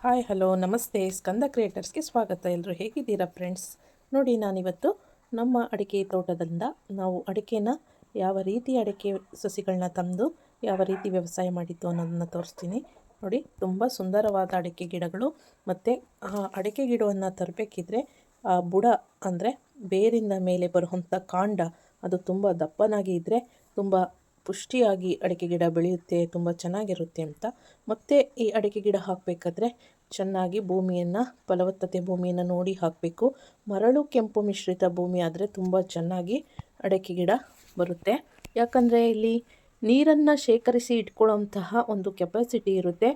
Hi, hello, ನಮಸ್ತೆ. ಸ್ಕಂದ ಕ್ರಿಯೇಟರ್ಸ್ಗೆ ಸ್ವಾಗತ. ಎಲ್ಲರೂ ಹೇಗಿದ್ದೀರಾ ಫ್ರೆಂಡ್ಸ್? ನೋಡಿ, ನಾನಿವತ್ತು ನಮ್ಮ ಅಡಿಕೆ ತೋಟದಿಂದ ನಾವು ಅಡಿಕೆನ ಯಾವ ರೀತಿ ಅಡಿಕೆ ಸಸಿಗಳನ್ನ ತಂದು, ಯಾವ ರೀತಿ ವ್ಯವಸಾಯ ಮಾಡಿದ್ದು ಅನ್ನೋದನ್ನು ತೋರಿಸ್ತೀನಿ. ನೋಡಿ, ತುಂಬ ಸುಂದರವಾದ ಅಡಿಕೆ ಗಿಡಗಳು ಮತ್ತು, ಆ, ಅಡಿಕೆ ಗಿಡವನ್ನು ತರಬೇಕಿದ್ರೆ, ಆ, ಬುಡ ಅಂದರೆ ಬೇರಿಂದ ಮೇಲೆ ಬರುವಂಥ ಕಾಂಡ ಅದು ತುಂಬ ದಪ್ಪನಾಗಿ ಇದ್ದರೆ ತುಂಬ ಪುಷ್ಟಿಯಾಗಿ ಅಡಿಕೆ ಗಿಡ ಬೆಳೆಯುತ್ತೆ, ತುಂಬ ಚೆನ್ನಾಗಿರುತ್ತೆ ಅಂತ. ಮತ್ತೆ ಈ ಅಡಿಕೆ ಗಿಡ ಹಾಕಬೇಕಾದ್ರೆ ಚೆನ್ನಾಗಿ ಭೂಮಿಯನ್ನು, ಫಲವತ್ತತೆ ಭೂಮಿಯನ್ನು ನೋಡಿ ಹಾಕಬೇಕು. ಮರಳು ಕೆಂಪು ಮಿಶ್ರಿತ ಭೂಮಿ ಆದರೆ ತುಂಬ ಚೆನ್ನಾಗಿ ಅಡಿಕೆ ಗಿಡ ಬರುತ್ತೆ. ಯಾಕಂದರೆ ಇಲ್ಲಿ ನೀರನ್ನು ಶೇಖರಿಸಿ ಇಟ್ಕೊಳ್ಳೋಂತಹ ಒಂದು ಕೆಪಾಸಿಟಿ ಇರುತ್ತೆ.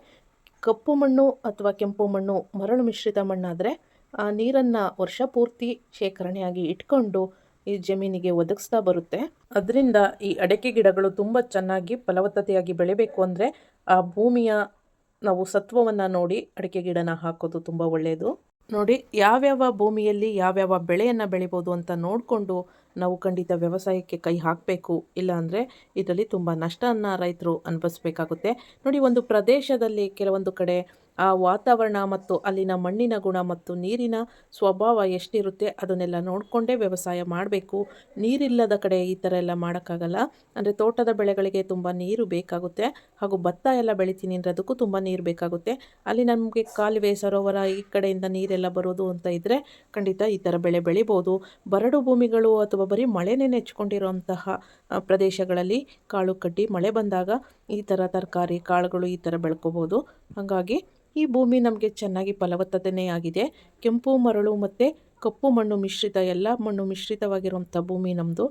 ಕಪ್ಪು ಮಣ್ಣು ಅಥವಾ ಕೆಂಪು ಮಣ್ಣು ಮರಳು ಮಿಶ್ರಿತ ಮಣ್ಣಾದರೆ ಆ ನೀರನ್ನು ವರ್ಷ ಪೂರ್ತಿ ಶೇಖರಣೆಯಾಗಿ ಇಟ್ಕೊಂಡು ಈ ಜಮೀನಿಗೆ ಒದಗಿಸ್ತಾ ಬರುತ್ತೆ. ಅದರಿಂದ ಈ ಅಡಕೆ ಗಿಡಗಳು ತುಂಬ ಚೆನ್ನಾಗಿ ಫಲವತ್ತತೆಯಾಗಿ ಬೆಳಿಬೇಕು ಅಂದರೆ ಆ ಭೂಮಿಯ ನಾವು ಸತ್ವವನ್ನು ನೋಡಿ ಅಡಿಕೆ ಗಿಡನ ಹಾಕೋದು ತುಂಬ ಒಳ್ಳೆಯದು ನೋಡಿ, ಯಾವ್ಯಾವ ಭೂಮಿಯಲ್ಲಿ ಯಾವ್ಯಾವ ಬೆಳೆಯನ್ನು ಬೆಳಿಬೋದು ಅಂತ ನೋಡಿಕೊಂಡು ನಾವು ಖಂಡಿತ ವ್ಯವಸಾಯಕ್ಕೆ ಕೈ ಹಾಕಬೇಕು. ಇಲ್ಲಾಂದರೆ ಇದರಲ್ಲಿ ತುಂಬ ನಷ್ಟವನ್ನು ರೈತರು ಅನುಭವಿಸ್ಬೇಕಾಗುತ್ತೆ. ನೋಡಿ, ಒಂದು ಪ್ರದೇಶದಲ್ಲಿ ಕೆಲವೊಂದು ಕಡೆ ಆ ವಾತಾವರಣ ಮತ್ತು ಅಲ್ಲಿನ ಮಣ್ಣಿನ ಗುಣ ಮತ್ತು ನೀರಿನ ಸ್ವಭಾವ ಎಷ್ಟಿರುತ್ತೆ ಅದನ್ನೆಲ್ಲ ನೋಡಿಕೊಂಡೇ ವ್ಯವಸಾಯ ಮಾಡಬೇಕು. ನೀರಿಲ್ಲದ ಕಡೆ ಈ ಥರ ಎಲ್ಲ ಮಾಡೋಕ್ಕಾಗಲ್ಲ. ಅಂದರೆ ತೋಟದ ಬೆಳೆಗಳಿಗೆ ತುಂಬ ನೀರು ಬೇಕಾಗುತ್ತೆ. ಹಾಗೂ ಭತ್ತ ಎಲ್ಲ ಬೆಳಿತೀನಿ ಅಂದರೆ ಅದಕ್ಕೂ ತುಂಬ ನೀರು ಬೇಕಾಗುತ್ತೆ. ಅಲ್ಲಿ ನಮಗೆ ಕಾಲುವೆ, ಸರೋವರ ಈ ಕಡೆಯಿಂದ ನೀರೆಲ್ಲ ಬರೋದು ಅಂತ ಇದ್ದರೆ ಖಂಡಿತ ಈ ಥರ ಬೆಳೆ ಬೆಳಿಬೋದು. ಬರಡು ಭೂಮಿಗಳು ಅಥವಾ ಬರೀ ಮಳೆನೇ ನೆಚ್ಕೊಂಡಿರೋಂತಹ ಪ್ರದೇಶಗಳಲ್ಲಿ ಕಾಳು ಕಡ್ಡಿ ಮಳೆ ಬಂದಾಗ ಈ ಥರ ತರಕಾರಿ ಕಾಳುಗಳು ಈ ಥರ ಬೆಳ್ಕೋಬೋದು. ಹಾಗಾಗಿ ಈ ಭೂಮಿ ನಮಗೆ ಚೆನ್ನಾಗಿ ಫಲವತ್ತತೆಯೇ ಆಗಿದೆ. ಕೆಂಪು, ಮರಳು ಮತ್ತು ಕಪ್ಪು ಮಣ್ಣು ಮಿಶ್ರಿತ, ಎಲ್ಲ ಮಣ್ಣು ಮಿಶ್ರಿತವಾಗಿರುವಂಥ ಭೂಮಿ ನಮ್ಮದು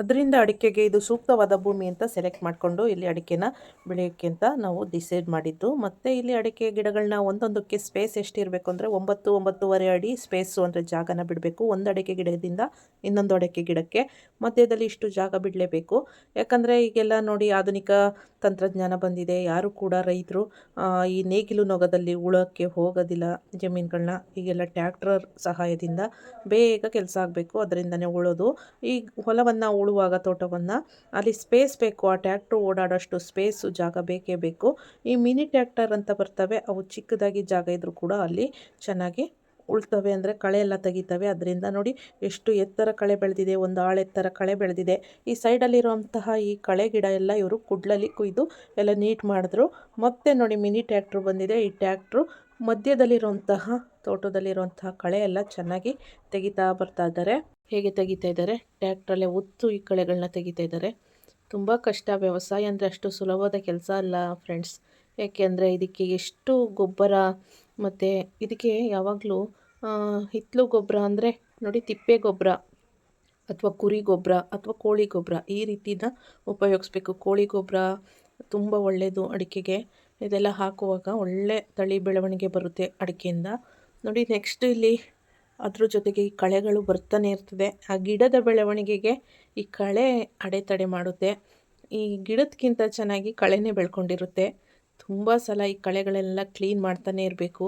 ಅದರಿಂದ ಅಡಿಕೆಗೆ ಇದು ಸೂಕ್ತವಾದ ಭೂಮಿ ಅಂತ ಸೆಲೆಕ್ಟ್ ಮಾಡಿಕೊಂಡು ಇಲ್ಲಿ ಅಡಿಕೆನ ಬೆಳೆಯೋಕ್ಕೆ ಅಂತ ನಾವು ಡಿಸೈಡ್ ಮಾಡಿದ್ದು. ಮತ್ತು ಇಲ್ಲಿ ಅಡಿಕೆ ಗಿಡಗಳನ್ನ ಒಂದೊಂದಕ್ಕೆ ಸ್ಪೇಸ್ ಎಷ್ಟಿರಬೇಕು ಅಂದರೆ ಒಂಬತ್ತು, ಒಂಬತ್ತುವರೆ ಅಡಿ ಸ್ಪೇಸು ಅಂದರೆ ಜಾಗನ ಬಿಡಬೇಕು. ಒಂದು ಅಡಿಕೆ ಗಿಡದಿಂದ ಇನ್ನೊಂದು ಅಡಿಕೆ ಗಿಡಕ್ಕೆ ಮಧ್ಯದಲ್ಲಿ ಇಷ್ಟು ಜಾಗ ಬಿಡಲೇಬೇಕು. ಯಾಕಂದರೆ ಈಗೆಲ್ಲ ನೋಡಿ ಆಧುನಿಕ ತಂತ್ರಜ್ಞಾನ ಬಂದಿದೆ. ಯಾರು ಕೂಡ ರೈತರು ಈ ನೇಗಿಲು ನೊಗದಲ್ಲಿ ಉಳೋಕ್ಕೆ ಹೋಗೋದಿಲ್ಲ. ಜಮೀನುಗಳನ್ನ ಈಗೆಲ್ಲ ಟ್ಯಾಕ್ಟ್ರ್ ಸಹಾಯದಿಂದ ಬೇಗ ಕೆಲಸ ಆಗಬೇಕು. ಅದರಿಂದನೇ ಉಳೋದು. ಈ ಹೊಲವನ್ನು ಉಳುವಾಗ ತೋಟವನ್ನು ಅಲ್ಲಿ ಸ್ಪೇಸ್ ಬೇಕು, ಆ ಟ್ಯಾಕ್ಟ್ರು ಓಡಾಡೋಷ್ಟು ಸ್ಪೇಸು ಜಾಗ ಬೇಕೇ ಬೇಕು. ಈ ಮಿನಿ ಟ್ಯಾಕ್ಟರ್ ಅಂತ ಬರ್ತವೆ, ಅವು ಚಿಕ್ಕದಾಗಿ ಜಾಗ ಇದ್ದರೂ ಕೂಡ ಅಲ್ಲಿ ಚೆನ್ನಾಗಿ ಉಳ್ತವೆ ಅಂದರೆ ಕಳೆ ಎಲ್ಲ ತೆಗಿತವೆ. ಅದರಿಂದ ನೋಡಿ ಎಷ್ಟು ಎತ್ತರ ಕಳೆ ಬೆಳೆದಿದೆ, ಒಂದು ಆಳು ಎತ್ತರ ಕಳೆ ಬೆಳೆದಿದೆ. ಈ ಸೈಡಲ್ಲಿರುವಂತಹ ಈ ಕಳೆ ಗಿಡ ಎಲ್ಲ ಇವರು ಕುಡ್ಲಲ್ಲಿ ಕುಯ್ದು ಎಲ್ಲ ನೀಟ್ ಮಾಡಿದ್ರು. ಮತ್ತೆ ನೋಡಿ ಮಿನಿ ಟ್ಯಾಕ್ಟ್ರು ಬಂದಿದೆ. ಈ ಟ್ಯಾಕ್ಟ್ರು ಮಧ್ಯದಲ್ಲಿರುವಂತಹ ತೋಟದಲ್ಲಿರುವಂತಹ ಕಳೆ ಎಲ್ಲ ಚೆನ್ನಾಗಿ ತೆಗಿತಾ ಬರ್ತಾ ಇದ್ದಾರೆ. ಹೇಗೆ ತೆಗಿತಾ ಇದ್ದಾರೆ? ಟ್ಯಾಕ್ಟ್ರಲ್ಲೇ ಉತ್ತು ಈ ಕಳೆಗಳನ್ನ ತೆಗಿತಾ ಇದ್ದಾರೆ. ತುಂಬ ಕಷ್ಟ ವ್ಯವಸಾಯ ಅಂದರೆ ಅಷ್ಟು ಸುಲಭದ ಕೆಲಸ ಅಲ್ಲ ಫ್ರೆಂಡ್ಸ್. ಏಕೆಂದರೆ ಇದಕ್ಕೆ ಎಷ್ಟು ಗೊಬ್ಬರ ಮತ್ತು ಇದಕ್ಕೆ ಯಾವಾಗಲೂ ಹಿತ್ತಲು ಗೊಬ್ಬರ ಅಂದರೆ ನೋಡಿ ತಿಪ್ಪೆ ಗೊಬ್ಬರ ಅಥವಾ ಕುರಿ ಗೊಬ್ಬರ ಅಥವಾ ಕೋಳಿ ಗೊಬ್ಬರ ಈ ರೀತಿನ ಉಪಯೋಗಿಸ್ಬೇಕು. ಕೋಳಿ ಗೊಬ್ಬರ ತುಂಬ ಒಳ್ಳೆಯದು ಅಡಿಕೆಗೆ. ಇದೆಲ್ಲ ಹಾಕುವಾಗ ಒಳ್ಳೆ ತಳಿ ಬೆಳವಣಿಗೆ ಬರುತ್ತೆ ಅಡಿಕೆಯಿಂದ. ನೋಡಿ ನೆಕ್ಸ್ಟ್ ಇಲ್ಲಿ ಅದ್ರ ಜೊತೆಗೆ ಈ ಕಳೆಗಳು ಬರ್ತಾನೆ ಇರ್ತದೆ. ಆ ಗಿಡದ ಬೆಳವಣಿಗೆಗೆ ಈ ಕಳೆ ಅಡೆತಡೆ ಮಾಡುತ್ತೆ. ಈ ಗಿಡದಕ್ಕಿಂತ ಚೆನ್ನಾಗಿ ಕಳೆನೇ ಬೆಳ್ಕೊಂಡಿರುತ್ತೆ. ತುಂಬ ಸಲ ಈ ಕಳೆಗಳೆಲ್ಲ ಕ್ಲೀನ್ ಮಾಡ್ತಾನೆ ಇರಬೇಕು.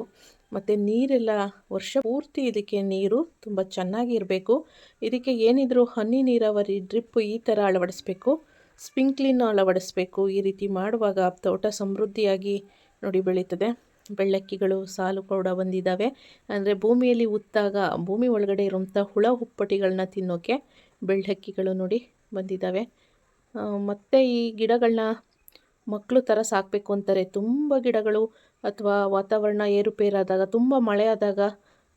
ಮತ್ತು ನೀರೆಲ್ಲ ವರ್ಷ ಪೂರ್ತಿ ಇದಕ್ಕೆ ನೀರು ತುಂಬ ಚೆನ್ನಾಗಿ ಇರಬೇಕು. ಇದಕ್ಕೆ ಏನಿದ್ರು ಹನಿ ನೀರಾವರಿ ಡ್ರಿಪ್ ಈ ಥರ ಅಳವಡಿಸ್ಬೇಕು. ಸ್ಪಿಂಕ್ಲಿನ ಅಳವಡಿಸಬೇಕು. ಈ ರೀತಿ ಮಾಡುವಾಗ ತೋಟ ಸಮೃದ್ಧಿಯಾಗಿ ನೋಡಿ ಬೆಳೀತದೆ. ಬೆಳ್ಳಕ್ಕಿಗಳು, ಸಾಲು ಕೂಡ ಬಂದಿದ್ದಾವೆ ಅಂದರೆ ಭೂಮಿಯಲ್ಲಿ ಉತ್ತಾಗ ಭೂಮಿ ಒಳಗಡೆ ಇರುವಂಥ ಹುಳ ಹುಪ್ಪಟಿಗಳನ್ನ ತಿನ್ನೋಕ್ಕೆ ಬೆಳ್ಳಕ್ಕಿಗಳು ನೋಡಿ ಬಂದಿದ್ದಾವೆ ಮತ್ತು ಈ ಗಿಡಗಳನ್ನ ಮಕ್ಕಳು ಥರ ಸಾಕಬೇಕು ಅಂತಾರೆ. ತುಂಬ ಗಿಡಗಳು ಅಥವಾ ವಾತಾವರಣ ಏರುಪೇರಾದಾಗ, ತುಂಬ ಮಳೆ ಆದಾಗ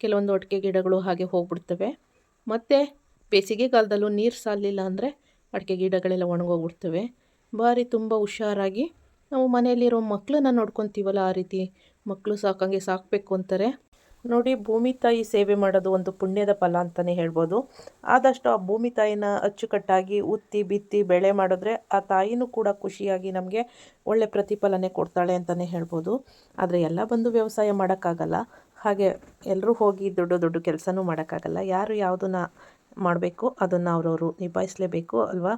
ಕೆಲವೊಂದು ಒಟ್ಟಿಗೆ ಗಿಡಗಳು ಹಾಗೆ ಹೋಗ್ಬಿಡ್ತವೆ. ಮತ್ತು ಬೇಸಿಗೆಗಾಲದಲ್ಲೂ ನೀರು ಸಾಲಿಲ್ಲ ಅಂದರೆ ಅಡಿಕೆ ಗಿಡಗಳೆಲ್ಲ ಒಣಗೋಗ್ಬಿಡ್ತವೆ. ಭಾರಿ ತುಂಬ ಹುಷಾರಾಗಿ ನಾವು ಮನೆಯಲ್ಲಿರೋ ಮಕ್ಕಳನ್ನ ನೋಡ್ಕೊತೀವಲ್ಲ ಆ ರೀತಿ. ಮಕ್ಕಳು ಸಾಕಂಗೆ ಸಾಕಬೇಕು ಅಂತಾರೆ. ನೋಡಿ, ಭೂಮಿ ತಾಯಿ ಸೇವೆ ಮಾಡೋದು ಒಂದು ಪುಣ್ಯದ ಫಲ ಅಂತಲೇ ಹೇಳ್ಬೋದು. ಆದಷ್ಟು ಆ ಭೂಮಿ ತಾಯಿನ ಅಚ್ಚುಕಟ್ಟಾಗಿ ಉತ್ತಿ ಬಿತ್ತಿ ಬೆಳೆ ಮಾಡಿದ್ರೆ ಆ ತಾಯಿನೂ ಕೂಡ ಖುಷಿಯಾಗಿ ನಮಗೆ ಒಳ್ಳೆ ಪ್ರತಿಫಲನೆ ಕೊಡ್ತಾಳೆ ಅಂತಲೇ ಹೇಳ್ಬೋದು. ಆದರೆ ಎಲ್ಲ ಬಂದು ವ್ಯವಸಾಯ ಮಾಡೋಕ್ಕಾಗಲ್ಲ. ಹಾಗೆ ಎಲ್ಲರೂ ಹೋಗಿ ದೊಡ್ಡ ದೊಡ್ಡ ಕೆಲಸನೂ ಮಾಡೋಕ್ಕಾಗಲ್ಲ. ಯಾರು ಯಾವುದನ್ನ ಮಾಡಬೇಕು, ಅದನ್ನು ಅವರವರು ನಿಭಾಯಿಸಲೇಬೇಕು ಅಲ್ವಾ?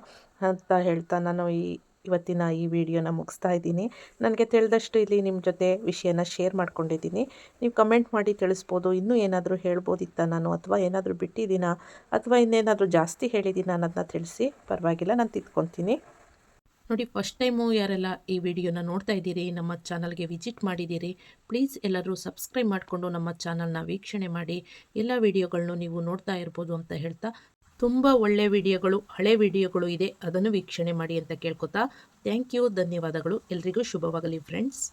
ಅಂತ ಹೇಳ್ತಾ ನಾನು ಈ ಇವತ್ತಿನ ಈ ವಿಡಿಯೋನ ಮುಗಿಸ್ತಾ ಇದ್ದೀನಿ. ನನಗೆ ತಿಳಿದಷ್ಟು ಇಲ್ಲಿ ನಿಮ್ಮ ಜೊತೆ ವಿಷಯನ ಶೇರ್ ಮಾಡ್ಕೊಂಡಿದ್ದೀನಿ. ನೀವು ಕಮೆಂಟ್ ಮಾಡಿ ತಿಳಿಸ್ಬೋದು, ಇನ್ನೂ ಏನಾದರೂ ಹೇಳ್ಬೋದಿತ್ತ ನಾನು? ಅಥವಾ ಏನಾದರೂ ಬಿಟ್ಟಿದ್ದೀನಾ? ಅಥವಾ ಇನ್ನೇನಾದರೂ ಜಾಸ್ತಿ ಹೇಳಿದ್ದೀನ ಅನ್ನೋದನ್ನ ತಿಳಿಸಿ. ಪರವಾಗಿಲ್ಲ, ನಾನು ತಿದ್ಕೊತೀನಿ ನೋಡಿ ಫಸ್ಟ್ ಟೈಮು ಯಾರೆಲ್ಲ ಈ ವಿಡಿಯೋನ ನೋಡ್ತಾ ಇದ್ದೀರಿ, ನಮ್ಮ ಚಾನಲ್ಗೆ ವಿಸಿಟ್ ಮಾಡಿದ್ದೀರಿ ಪ್ಲೀಸ್ ಎಲ್ಲರೂ ಸಬ್ಸ್ಕ್ರೈಬ್ ಮಾಡಿಕೊಂಡು ನಮ್ಮ ಚಾನಲ್ನ ವೀಕ್ಷಣೆ ಮಾಡಿ. ಎಲ್ಲ ವಿಡಿಯೋಗಳನ್ನು ನೀವು ನೋಡ್ತಾ ಇರ್ಬೋದು ಅಂತ ಹೇಳ್ತಾ, ತುಂಬ ಒಳ್ಳೆ ವಿಡಿಯೋಗಳು, ಹಳೆ ವಿಡಿಯೋಗಳು ಇದೆ, ಅದನ್ನು ವೀಕ್ಷಣೆ ಮಾಡಿ ಅಂತ ಕೇಳ್ಕೊತಾ ಥ್ಯಾಂಕ್ ಯು ಧನ್ಯವಾದಗಳು. ಎಲ್ರಿಗೂ ಶುಭವಾಗಲಿ ಫ್ರೆಂಡ್ಸ್